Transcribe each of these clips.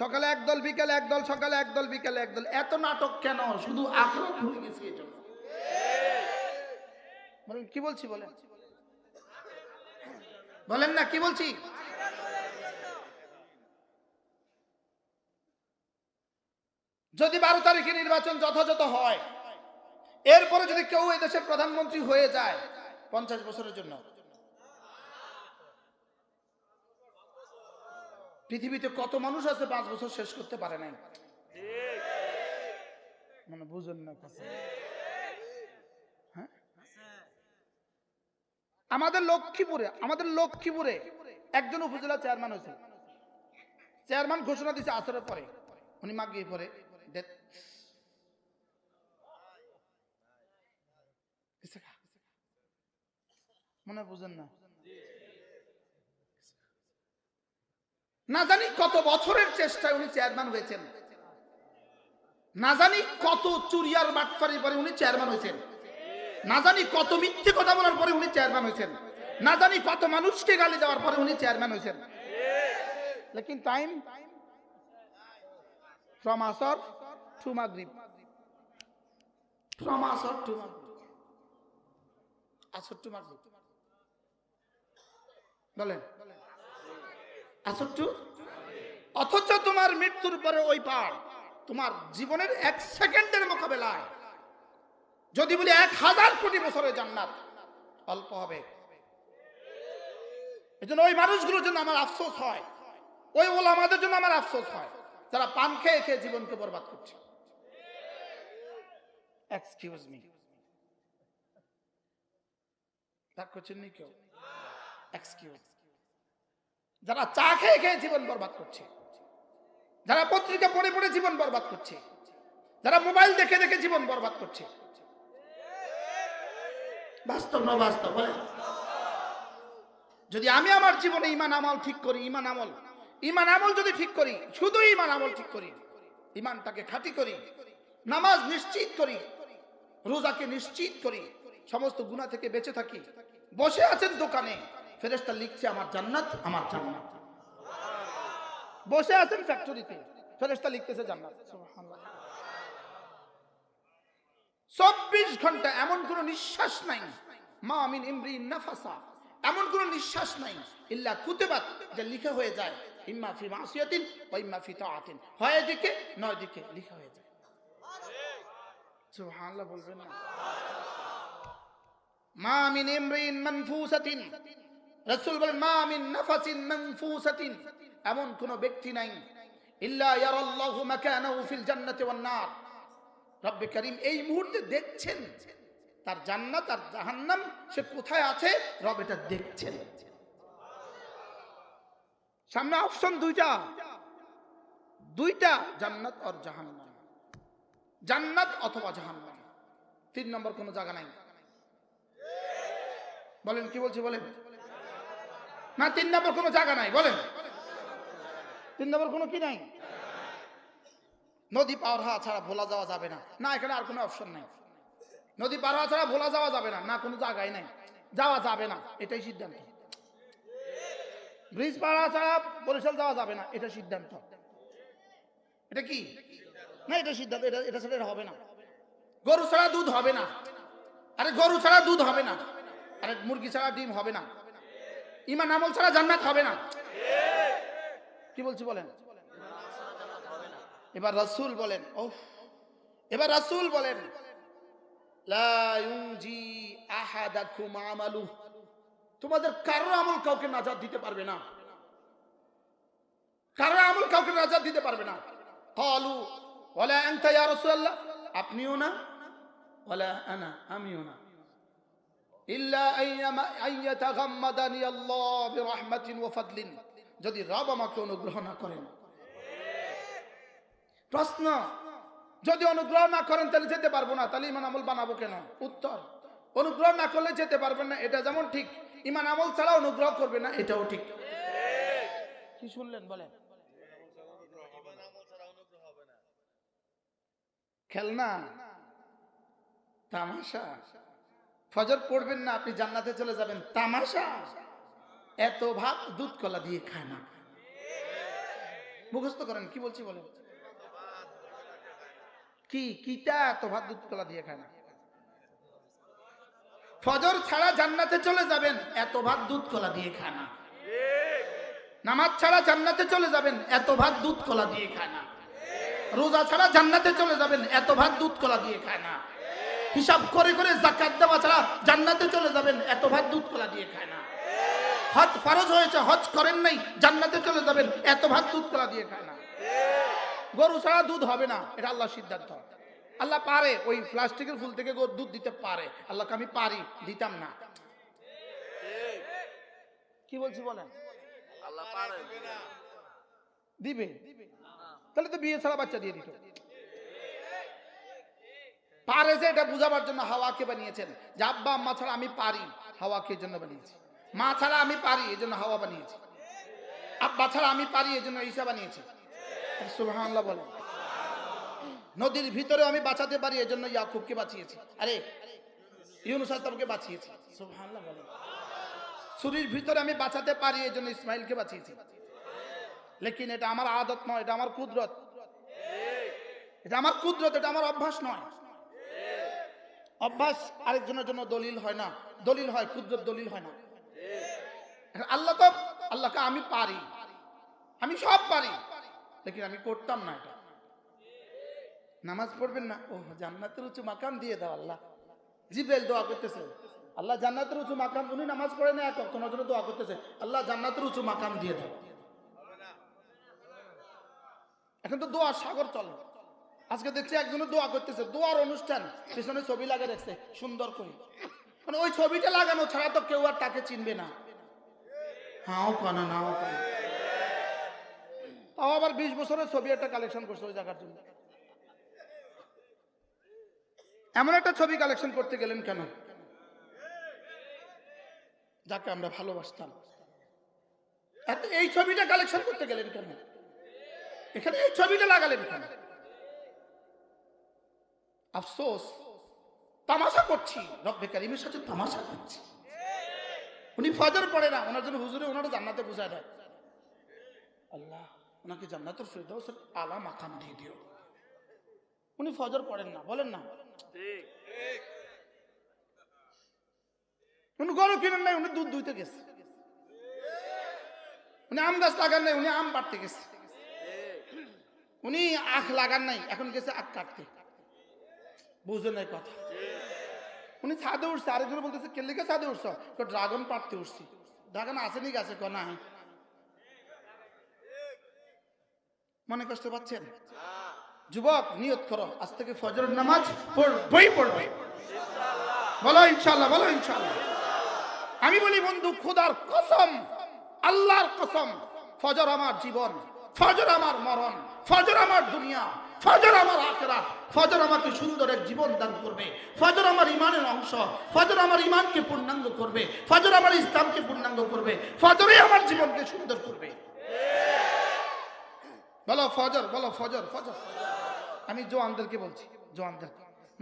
সকালে একদল, বিকালে একদল, সকালে একদল, বিকালে একদল। এত নাটক কেন? শুধু বলেন, কি বলছি, বলেন? বলেন না, কি বলছি? যদি বারো তারিখে নির্বাচন যথাযথ হয়, এরপরে যদি কেউ এই দেশের প্রধানমন্ত্রী হয়ে যায়, পঞ্চাশ বছরের জন্য পৃথিবীতে কত মানুষ আছে পাঁচ বছর শেষ করতে পারে নাই? মানে বুঝুন না হ্যাঁ? আমাদের লক্ষ্মীপুরে আমাদের লক্ষ্মীপুরে একজন উপজেলা চেয়ারম্যান হয়েছে। চেয়ারম্যান ঘোষণা দিয়েছে আসরের পরে। উনি মাগিয়ে পরে? মনে বুঝেন না। না জানি কত বছরের চেষ্টায় উনি চেয়ারম্যান হয়েছেন। না জানি কত চুরিয়ার বাটফারির পরে উনি চেয়ারম্যান হয়েছেন। না জানি কত মিথ্যে কথা বলার পরে উনি চেয়ারম্যান হয়েছেন। না জানি কত মানুষকে গালি দেওয়ার পরে উনি চেয়ারম্যান হয়েছেন। লেকিন টাইম ফ্রম টু মাগরিব। আসর টু মাগরিব। বলেন। অথচ তোমার মৃত্যুর পরে ওই পার তোমার জীবনের এক সেকেন্ডের মোকাবেলায়। যদি বলি এক হাজার কোটি বছরের জান্নাত, অল্প হবে। এই জন্য ওই মানুষগুলোর জন্য আমার আফসোস হয়। ওই ওলামাদের জন্য আমার আফসোস হয়। যারা পান খেয়ে খেয়ে জীবনকে বরবাদ করছে। এক্সকিউজ মি করছেন নি কেউ? এক্সকিউজ যারা চা খেয়ে খেয়ে জীবন বরবাদ করছে, যারা পত্রিকা পড়ে পড়ে জীবন বরবাদ করছে, যারা মোবাইল দেখে দেখে জীবন বরবাদ করছে। বাস্তব না বাস্তব যদি আমি আমার জীবনে ইমান আমল ঠিক করি, ইমান আমল ইমান আমল যদি ঠিক করি, শুধু ইমান আমল ঠিক করি, ইমানটাকে খাঁটি করি, নামাজ নিশ্চিত করি, রোজাকে নিশ্চিত করি, সমস্ত গুণা থেকে বেঁচে থাকি, বসে আছেন দোকানে ফেরেস্তা লিখছে, আমার জান্নাত আমার জান্নাত। বসে আছেন ফ্যাক্টরিতে ফেরেস্তা লিখতেছে জান্নাত। চব্বিশ ঘণ্টা এমন কোন নিঃশ্বাস নাই। মা আমিন ইমরি নাফাসা। এমন কোন নিঃশ্বাস নাই, ইল্লা কুতেবাত, যে লিখা হয়ে যায়, ইম্মা ফি মাসিয়াতিন ওয়া ইম্মা ফি তাআতিন। হয় এদিকে, নয় দিকে, লিখা হয়ে যায়। সুবহানাল্লাহ বলবেন না। মা মিন ইমরিন মানফুসাতিন। রাসূল বলেন, মা মিন নাফাসিন মানফুসাতিন। এমন কোন ব্যক্তি নাই। ইল্লা ইয়ারাল্লাহু মাকানাহু ফিল জান্নাতি ওয়ান নার। রব্বে করিম এই মুহূর্তে দেখছেন, তার জান্নাত আর জাহান্নাম, সে কোথায় আছে? রব এটা দেখছেন। সামনে অপশন দুইটা। দুইটা জান্নাত আর জাহান্নাম। জান্নাত অথবা জাহান্নাম। তিন নম্বর কোনো জায়গা নাই। বলেন, কি বলছি বলেন? না, তিন নম্বর কোনো জায়গা নাই, বলেন। তিন নম্বর কোনো কি নাই? নদী পার হওয়া ছাড়া ভোলা যাওয়া যাবে না। না, এখানে আর কোনো অপশন নাই। নদী পার হওয়া ছাড়া ভোলা যাওয়া যাবে না। না, কোনো জায়গায় নাই। যাওয়া যাবে না। এটাই সিদ্ধান্ত। ব্রিজ হওয়া ছাড়া বরিশাল যাওয়া যাবে না। এটা সিদ্ধান্ত। এটা কি? না, এটা সিদ্ধান্ত। এটা এটা ছাড়া হবে না। গরু ছাড়া দুধ হবে না। আরে, গরু ছাড়া দুধ হবে না। আরে, মুরগি ছাড়া ডিম হবে না। ইমান আমল ছাড়া জান্নাত হবে না। কি বলছি বলেন? এবার রাসূল বলেন ও এবার রাসূল বলেন তোমাদের কারও আমল কাউকে নাজাদ দিতে পারবে না। কারও আমল কাউকে নাজাদ দিতে পারবে না। ইয়া রাসূলুল্লাহ। আপনিও না, ওয়ালা আনা, আমিও না। যদি রব আমাকে অনুগ্রহ না করেন। প্রশ্ন যদি অনুগ্রহ না করেন তাহলে যেতে পারব না। তাহলে ইমান আমল বানাবো কেন? উত্তর অনুগ্রহ না করলে যেতে পারবেন না এটা যেমন ঠিক। ইমান আমল ছাড়া অনুগ্রহ করবে না এটাও ঠিক। কি শুনলেন বলেন। খেলনা তামাশা ফজর পড়বেন না, আপনি জান্নাতে চলে যাবেন। তামাশা। এত ভাত দুধ কলা দিয়ে খায় না। মুখস্থ করেন, কি বলছি বলেন? কি, কিটা এত ভাত দুধ কলা দিয়ে খায় না। ফজর ছাড়া জান্নাতে চলে যাবেন, এত ভাত দুধ কলা দিয়ে খায় না। নামাজ ছাড়া জান্নাতে চলে যাবেন, এত ভাত দুধ কলা দিয়ে খায় না। রোজা ছাড়া জান্নাতে চলে যাবেন, এত ভাত দুধ কলা দিয়ে খায় না। হিসাব করে করে জাকাত দেওয়া ছাড়া জান্নাতে চলে যাবেন এত ভাত দুধ কলা দিয়ে খায় না। হজ ফরজ হয়েছে হজ করেন নাই জান্নাতে চলে যাবেন এত ভাত দুধ কলা দিয়ে খায় না। গরু ছাড়া দুধ হবে না এটা আল্লাহ সিদ্ধান্ত। আল্লাহ পারে ওই প্লাস্টিকের ফুল থেকে গরু দুধ দিতে পারে। আল্লাহকে আমি পারি দিতাম না। কি বলছি বলেন? আল্লাহ দিবে? তাহলে তো বিয়ে ছাড়া বাচ্চা দিয়ে দিত। পারে যে এটা বুঝাবার জন্য হাওয়াকে বানিয়েছেন। যে আব্বা, আম্মা ছাড়া আমি পারি হাওয়াকে জন্য বানিয়েছি। মা ছাড়া আমি পারি এই জন্য হাওয়া বানিয়েছি। আব্বা ছাড়া আমি পারি এই জন্য ঈসা বানিয়েছি। সুবহানাল্লাহ বলেন। নদীর ভিতরে আমি বাঁচাতে পারি এই জন্য ইয়াকুবকে বাঁচিয়েছি। আরে, ইউনুস বাঁচিয়েছি। সুবহানাল্লাহ বলেন। ছুরির ভিতরে আমি বাঁচাতে পারি এই জন্য ইসমাইলকে বাঁচিয়েছি। লেকিন এটা আমার আদত নয়, এটা আমার কুদরত। এটা আমার কুদরত, এটা আমার অভ্যাস নয়। অভ্যাস আরেকজনের জন্য দলিল হয় না। দলিল হয়, কুদরত দলিল হয় না। আল্লাহ তো, আল্লাহকে আমি পারি। আমি সব পারি। লেকিন আমি করতাম না এটা। নামাজ পড়বেন না। ও জান্নাতের উঁচু মাকাম দিয়ে দাও আল্লাহ। জিব্রাইল দোয়া করতেছে। আল্লাহ জান্নাতের উঁচু মাকাম, উনি নামাজ পড়ে না এখন তোমার জন্য দোয়া করতেছে। আল্লাহ জান্নাতের উঁচু মাকাম দিয়ে দাও। এখন তো দোয়ার সাগর চলে। আজকে দেখছি একজনের দোয়া করতেছে, দোয়ার অনুষ্ঠান, পিছনে ছবি লাগে দেখছে, সুন্দর করে। মানে ওই ছবিটা লাগানো ছাড়া তো কেউ আর তাকে চিনবে না। হাও কানা নাও কানা তাও আবার বিশ বছরের ছবি একটা কালেকশন করছে ওই জায়গার জন্য। এমন একটা ছবি কালেকশন করতে গেলেন কেন? যাকে আমরা ভালোবাসতাম। এই ছবিটা কালেকশন করতে গেলেন কেন? এখানে এই ছবিটা লাগালেন কেন? আফসোস, তামাশা করছি। রব্বে কারিমের সাথে তামাশা করছি। উনি ফজর পড়ে না, ওনার জন্য হুজুরে ওনারা জান্নাতে বুঝায় দেয়। আল্লাহ, ওনাকে জান্নাতের ফেরদাউসের আলা মাকাম দিয়ে দিও। উনি ফজর পড়েন না, বলেন না। উনি গরু কিনেন নাই, উনি দুধ দুইতে গেছে। উনি আম গাছ লাগান নাই, উনি আম পাড়তে গেছে। উনি আখ লাগান নাই, এখন গেছে আখ কাটতে। বুঝে নাই কথা। উনি ছাদে উঠছে, আরেকজন বলতেছে, কে লিখে ছাদে উঠছ? তো ড্রাগন পাড়তে উঠছি। ড্রাগন আসেনি গাছে? ক নাই। মনে কষ্ট পাচ্ছেন? যুবক, নিয়ত করো। আজ থেকে ফজরের নামাজ পড়বই পড়বে। বলো ইনশাল্লাহ বলো ইনশাল্লাহ আমি বলি, বন্ধু, খোদার কসম, আল্লাহর কসম, ফজর আমার জীবন, ফজর আমার মরণ। ফজর আমার দুনিয়া, ফজর আমার আখেরাত, ফজর আমাকে সুন্দর এক জীবন দান করবে, ফজর আমার ইমানের অংশ, ফজর আমার ইমানকে পূর্ণাঙ্গ করবে, ফজর আমার ইসলামকে পূর্ণাঙ্গ করবে, ফজরে আমার জীবনকে সুন্দর করবে। বলো ফজর বলো ফজর ফজর। আমি জোয়ানদেরকে বলছি, জোয়ানদের।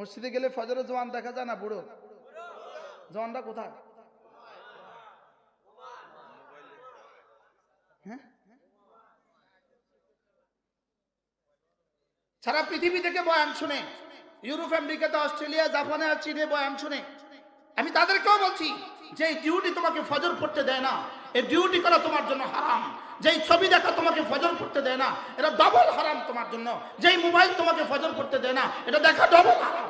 মসজিদে গেলে ফজরে জোয়ান দেখা যায় না, বুড়ো? জোয়ানরা কোথায়? হ্যাঁ? সারা পৃথিবী থেকে বয়ান শুনে, ইউরোপ আমেরিকাতে অস্ট্রেলিয়া, জাপানে আর চীনে বয়ান শুনে, আমি তাদেরকেও বলছি যে ডিউটি তোমাকে ফজর পড়তে দেয় না, এই ডিউটি করা তোমার জন্য হারাম, যেই ছবি দেখা তোমাকে ফজর করতে দেয় না, এটা ডবল হারাম তোমার জন্য, যেই মোবাইল তোমাকে ফজর করতে দেয় না, এটা দেখা ডবল হারাম।